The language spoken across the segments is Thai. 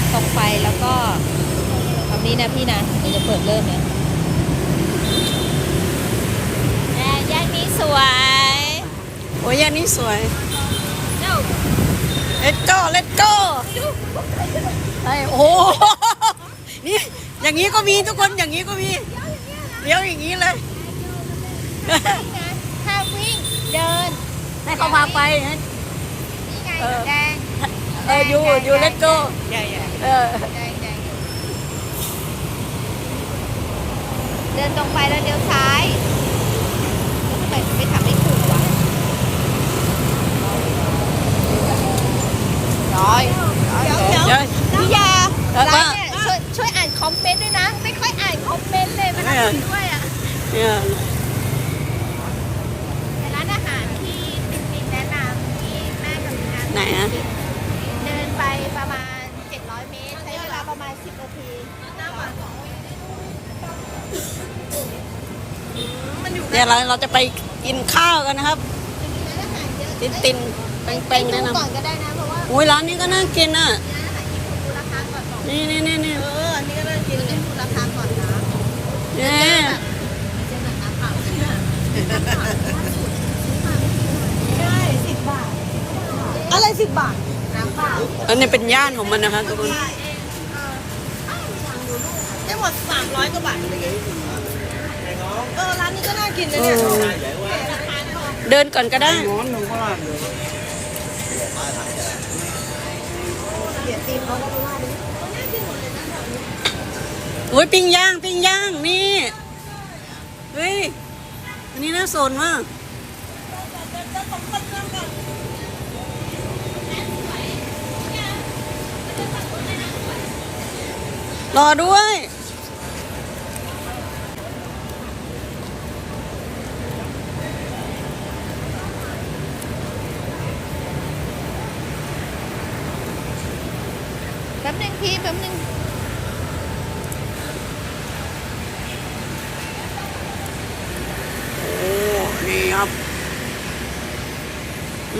นตรงไปแล้วก็ตรงนี้นะพี่นะเดี๋ยวจะเปิดเริ่มเนี่ยแอบย่านนี้สวย โอ้ยอันนี้สวยเจ้า let's go let's go ไอ้โอ้โหนี่อย่างนี้ก็มีทุกคนอย่างนี้ก็มีเลี้ยวอย่างนี้เลยถ้าวิ่งเดินให้เขาพาไปให้นี่ไงเออแดง เอออยู่อยู่ let's go เออแดงแดงเดินตรงไปแล้วเลี้ยวซ้ายทำไมไม่ทำไม่ถูกวะร้อยร้อยเดี๋ยวพี่ยาเออไลน์เนี่ยช่วยช่วยอ่านคอมเมนต์ด้วยนะ ไม่ค่อยอ่านคอมเมนต์เลยมันเอออ่านด้วยอะ เนี่ย เดี๋ยวเราเราจะไปกินข้าวกันนะครับร้านอาหารเยอะตินตินเป้งเป้งๆแนะดูนก่อนก็ได้นะเพราะว่าำโอ้ยร้านนี้ก็น่ากินอะ ร้านอาหารญี่ปุ่นดูราคาก่อนบอกนี่นี่นี่นี่เอออันนี้ก็น่ากินเล่นดูราคาก่อนนะเนี่ยเจ๊หนักน้ำเปล่าใช่สิบบาทอะไรสิบบาทน้ำเปล่าอันนี้เป็นย่านของมันนะคะทุกคนได้หมดสามร้อยกว่าบาทเออร้านนี้ก็น่ากินนะเอเนี่ยอเดินก่อนก็ได้โอ้ยปิ้งย่างปิ้งย่างนี่เฮ้ยอันนี้น่าสนมากรอด้วย แป๊บนึงพี่แป๊บนึง โอ้ นี่ครับ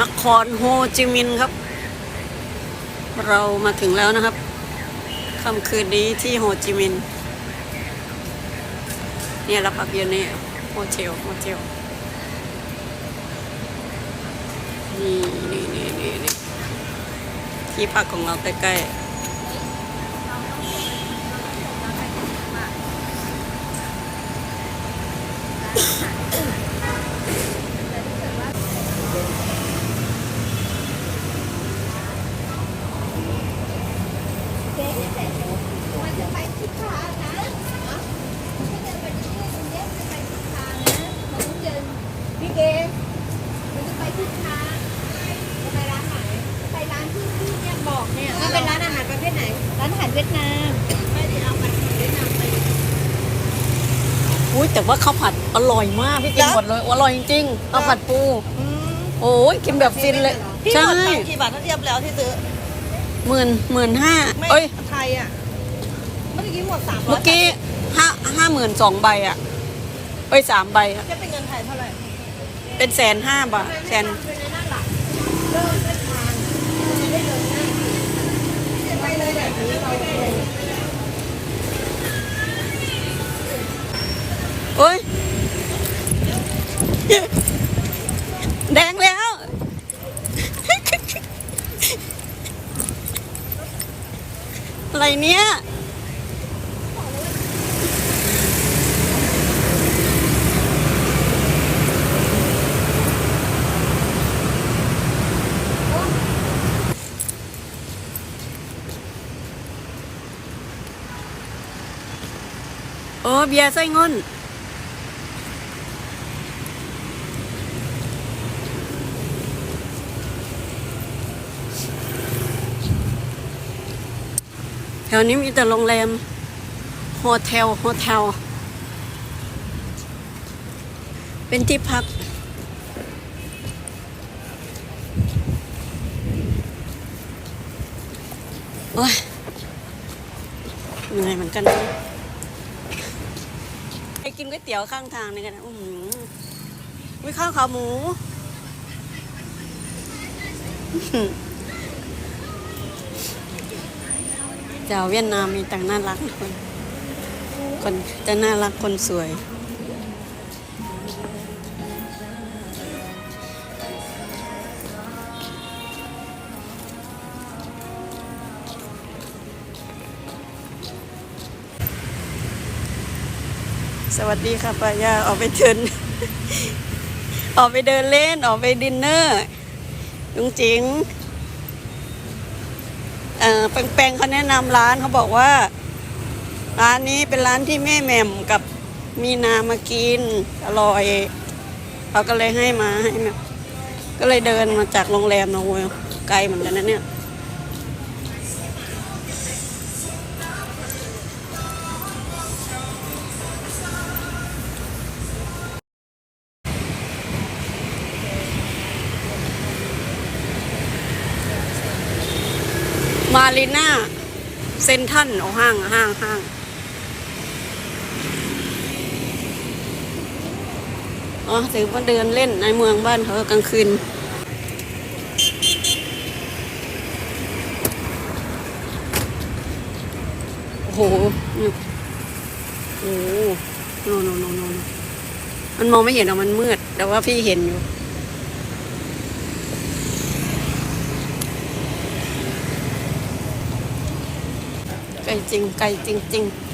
นครโฮจิมินห์ครับ เรามาถึงแล้วนะครับค่ำคืนนี้ที่โฮจิมินห์เนี่ยเราพักอยู่นี่โฮเทลโฮเทลนี่นี่นี่นี่ที่พักของเราใกล้ๆ พี่เกมมันจะไปทุกทางจะไปร้านไหนไปร้านที่พี่เนี่ยบอกเนี่ยว่าเป็นร้านอาหารประเภทไหน ร้านอาหารเวียดนาม ไม่ได้เอาไปเวียดนามไป อุ้ยแต่ว่าข้าวผัดอร่อยมากพี่กินหมดเลยอร่อยจริงๆข้าวผัดปูโอ้ยกินแบบฟินเลยพี่หใช่มดตังค์กี่บาทถ้าเทียบแล้วที่ซื้อหมื่นหมื่นห้าไม่เอ้ยไทยอะเมื่อกี้หมดสามร้อยเมื่อกี้ห้าห้าหมื่นสองใบอะเอ้ยสามใบอะจะเป็นเงินไทยเท่าไหร่เป็นแสนห้าบาทแสนโอ้ย แดงแล้ว อะไรเนี้ย โอ้เบียร์ไส้งอนแถวนี้มีแต่โรงแรมโฮเทลโฮเทลเป็นที่พัก โอ้ยเหนื่อยเหมือนกันนะ กินก๋วยเตี๋ยวข้างทางนี่กันนะอือวิข้าวขาหมู เจ้าเวียดนามมีแต่งน่ารักคน คนจะน่ารักคนสวย สวัสดีค่ะป้ายาออกไปเดินออกไปเดินเล่นออกไปดินเนอร์ลุงจิงเอ่อแปงๆเขาแนะนำร้านเขาบอกว่า ร้านนี้เป็นร้านที่แม่แหม่มกับมีนามากิน อร่อยเขาก็เลยให้มาให้แมาก็เลยเดินมาจากโรงแรมนะโว้ยไกลเหมือนกันนะเนี่ย มารีน่าเซนทันโอห้างห้างห้างอ๋อถือว่าเดินเล่นในเมืองบ้านเขากลางคืน โอ้โหโอ้โหโนโนโนโนโนมันมองไม่เห็นหรอกมันมืด แต่ว่าพี่เห็นอยู่ ไก่จริง ไก่จริงๆ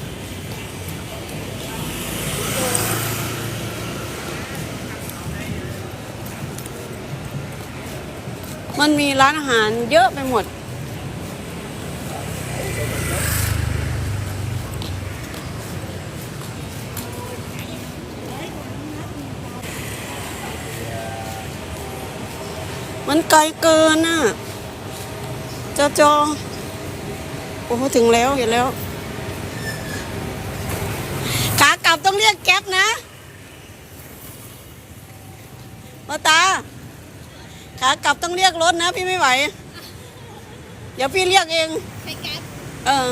มันมีร้านอาหารเยอะไปหมด มันไกลเกินอะจอจอ โอ้โหถึงแล้วเห็นแล้ว ขากลับต้องเรียกแก๊ปนะมาตา ขากลับต้องเรียกรถนะ พี่ไม่ไหว เดี๋ยวพี่เรียกเองไปแก๊ปเออ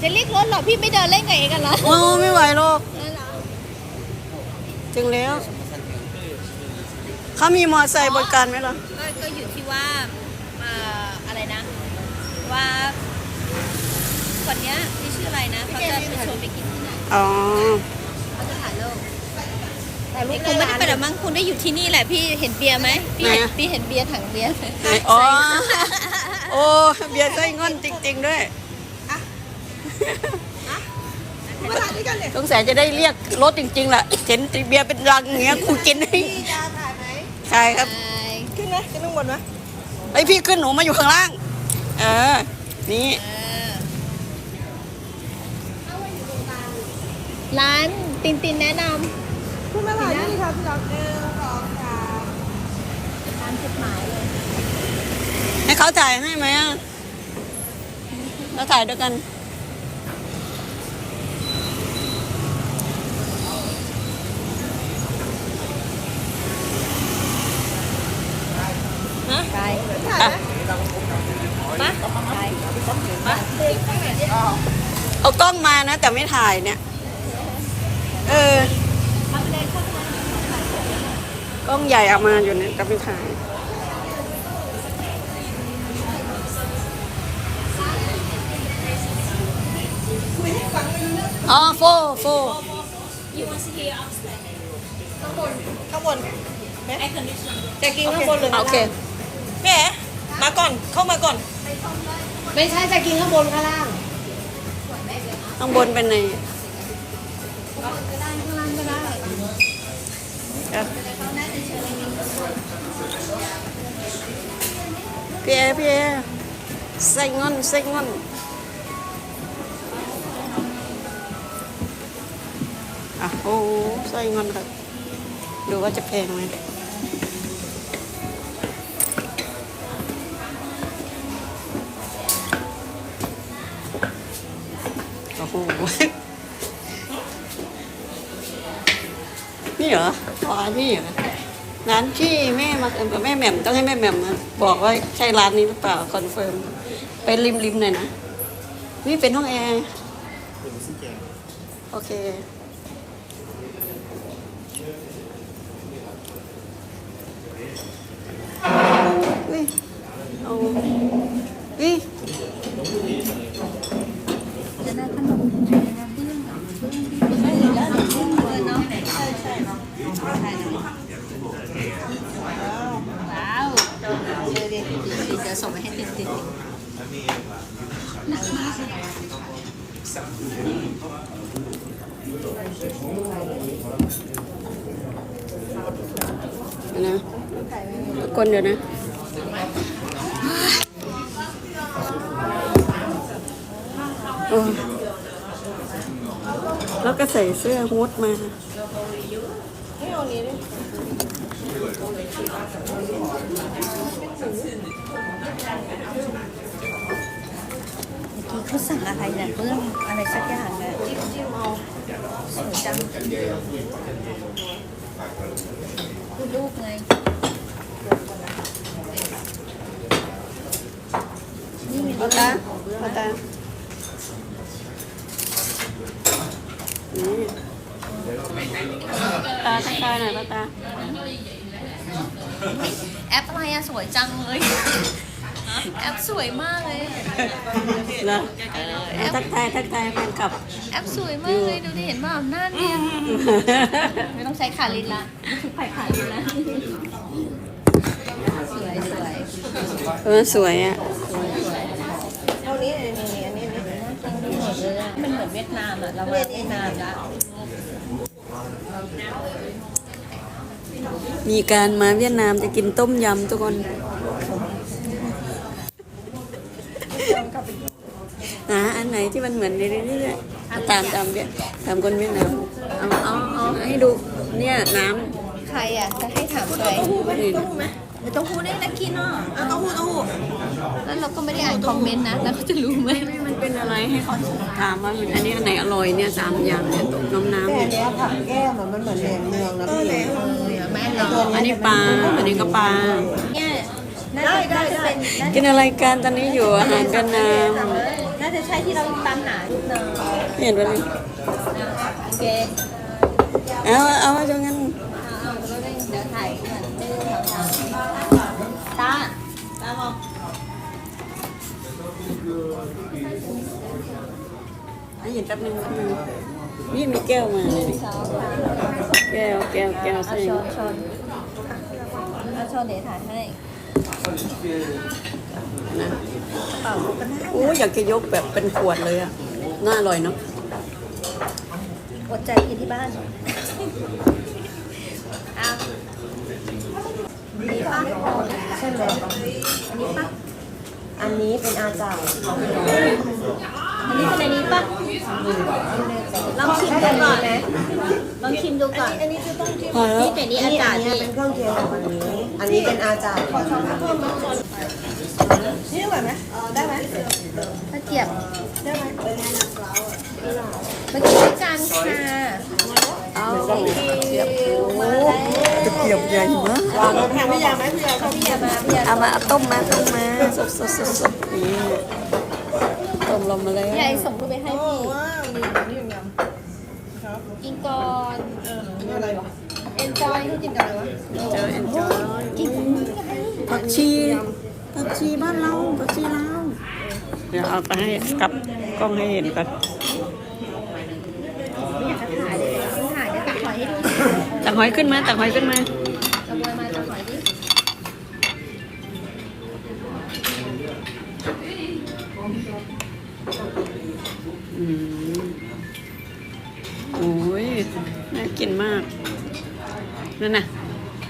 จะเรียกรถเหรอ พี่ไม่เดินเล่นกับเองกันเหรอโอ้ไม่ไหวหรอกนั่นเหรอถึงแล้ว เขามีมอเตอร์ไซค์บริการไหมล่ะก็ก็อยู่ที่ว่าเอ่ออะไรนะ ว่าคนเนี้ยที่ชื่ออะไรนะเขาจะไปชวนไปกินที่ไหนอ๋อเขาจะถ่ายรูปแต่ลูกคงไม่ได้ไปหรอกมั้งคุณได้อยู่ที่นี่แหละพี่เห็นเบียร์ไหมพี่เห็นไหนอะพี่เห็นเบียร์ถังเบียร์ไหนอ๋อโอ้เบียร์ไส้งอนจริง ๆ ด้วยมาถ่ายด้วยกันเลยสงสัยจะได้เรียกรถจริงๆแหละเห็นเบียร์เป็นลังอย่างเงี้ยกูกินให้พี่จะถ่ายไหมใช่ครับ ขึ้นนะขึ้นข้างบนไหมไอยพี่ขึ้นหนูมาอยู่ข้างล่าง เออ นี่ ร้านตินตินแนะนขึ้นมาถ่ายนี่ครับพี่รักหนึ่งสองสามำร้านจุดหมายเลย ให้เขาถ่ายให้ไหมอะเราถ่ายด้วยกัน ไป ถ่ายไหม มาไปมาเอากล้องมานะ แต่ไม่ถ่ายเนี่ย เออกล้องใหญ่เอามาอยู่เนี่ยแต่ไม่ถ่ายอ๋อโฟโฟข้างบนไหมจะกินข้างบนเลยนะโอเคแม่มาก่อนเข้ามาก่อน ไม่ใช่จะกินข้างบนข้างล่าง ข้างบนเป็นไงก็ได้ข้างล่างก็ได้อะพี่เอพี่เอใส่งินใส่งินอะโอ้ใส่งินครับดูว่าจะแพงไหม เหรออ๋อนี่เหรอร้านที่แม่มาเอิ่มกับแม่แหม่มต้องให้แม่แหม่มมาบอกว่าใช่ร้านนี้หรือเปล่าคอนเฟิร์มไปริมริมๆหน่อยนะนี่เป็นห้องแอร์โอเค อุ้ยเอาอุ้ย เดี๋ยวส่งไปให้ติดติด นะทุกคนเดี๋ยวนะโอ้แล้วก็ใส่เสื้อฮูดมาเขาสั่งอะไรเนี่ยเรื่องอะไรสักอย่างเนี่ยจิ้มจิ้มเอาสวยจัง กไง นี่มีเอาตาเอาตานี่ตาทักทายหน่อยป้าตาแอปอะไรอะสวยจังเลย แอปสวยมากเลยอะแล้วทักทายทักทายแฟนคลับ แอปสวยมากเลย ดูดิเห็นว่าหน้าเนียนไม่ต้องใช้ขาลินละ ไผ่ขาลินละสวยสวยเออสวยอะเอานี้อันนี้อันนี้อันนี้จังดีหมดเลยอะมันเหมือนเวียดนามอะเรามาเวียดนามละมีการมาเวียดนามจะกินต้มยำทุกคนหาอันไหนที่มันเหมือนในเรื่อยๆตามตามเวียดตามคนเวียดนามเอาเอาเอาให้ดูเนี่ยน้ ใครอะจะให้ถามใครำนี่ไม่ต้องพูดได้นะกินเนาะเอาเต้าหู้เต้าหู้แล้วเราก็ไม่ได้อ่านคอมเมนต์นะ แล้วเขาจะรู้ไหมมันเป็นอะไรให้เขาถามว่ามันอันนี้อันไหนอร่อยเนี่ยสามอย่างเนี่ยต้มน้ำน้ำแต่เนี่ยอันเนี้ยผักแก้มอะมันเหมือนแหนมเนืองนะพี่เออแม่เราอันนี้ปลาอันนี้ก็ปลาเนี่ยน่าจะน่าจะเป็นน่ากินอะไรกันตอนนี้อยู่อาหารกันนามน่าจะใช่ที่เราตามหาลูกเนยเห็นไหมโอเคเอาเอาเอาจังงั้น ให้เห็นแป๊บนึงแป๊บนึงนี่มีแก้วมาเลยดิสองแก้วแก้วแก้วเอาใส่ชนชนเอาชนเดี๋ยวถ่ายให้นะเป่าก็ได้โอ้อยากจะยกแบบเป็นขวดเลยอะน่าอร่อยเนาะอดใจกินที่บ้านเอานี่ปะใช่ไหมอันนี้ปะอันนี้เป็นอาจารย์ อันนี้เป็นอันนี้ปะลองชิมดูก่อนนะลองชิมดูก่อนอันนี้จะต้องจิ้มพอแล้วนี่แต่นี่อาจารย์อันนี้นี่เป็นเครื่องเคียงของอันนี้ อันนี้เป็นอาจารย์ขอช้อนเพิ่มมานี่ไหวไหมเออได้ไหมตะเกียบได้ไหมเป็นไงนะมากินด้วยกันค่ะเอาเกียบมาแล้วตะเกียบใหญ่มากวางแล้วแพงพี่ยาไหมพี่ยาชอบพี่ยามาพี่ยาเอามาเอาต้มมาต้มมาสดสดสดสดนี่ ต้มลงมาแล้วยายส่งรูปไปให้โอ้พี่ ว้าวนี่นี่ยำครับกินก่อนเออนี่อะไรวะ enjoy ให้กินกับอะไรวะเจอเอ็นจอยผักชีผักชีบ้านเราผักชีลาวเดี๋ยวเอาไปให้กลับกล้องให้เห็นก่อนไม่อยากจะถ่ายเลยถ่ายเดี๋ยวตักหอยให้ดูตักหอยขึ้นมาตักหอยขึ้นมา อืมโอ้ยน่ากินมากนั่นน่ะ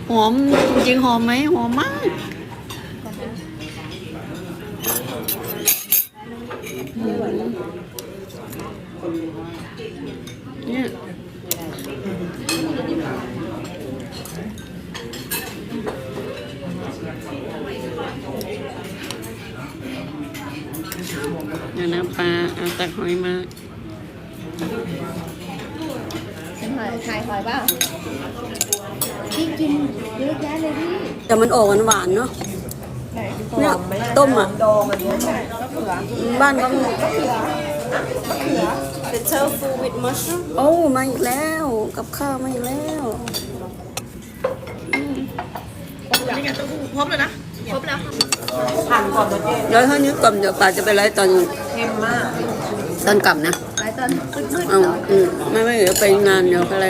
หอมจริงหอมไหมหอมมาก ก่อนนะ เนี่ยเดี๋ยวนะปลาเอาตักหอยมา เป็นหอยถ่ายหอยเปล่าพี่กินเยอะแยะเลยพี่ แต่มันออกหวานๆเนาะเนี่เนี่ยต้มอะดองอันนี้ใช่มะเขือบ้านก็มะเขือ The tofu with mushroom โอ้มาอีกแล้วกับข้าวมาอีกแล้วนี่ไงเต้าหู้ครบเลยนะครบแล้วหั่นก่อนนะเจ๊เดี๋ยวถ้านี้กลับเดี๋ยวปลาจะไปไล่ตอนเค็มมากตอนกลับนะหลายตอนมืดๆเอาอืมไม่ไม่เดี๋ยวไปงานเดี๋ยวไปไล่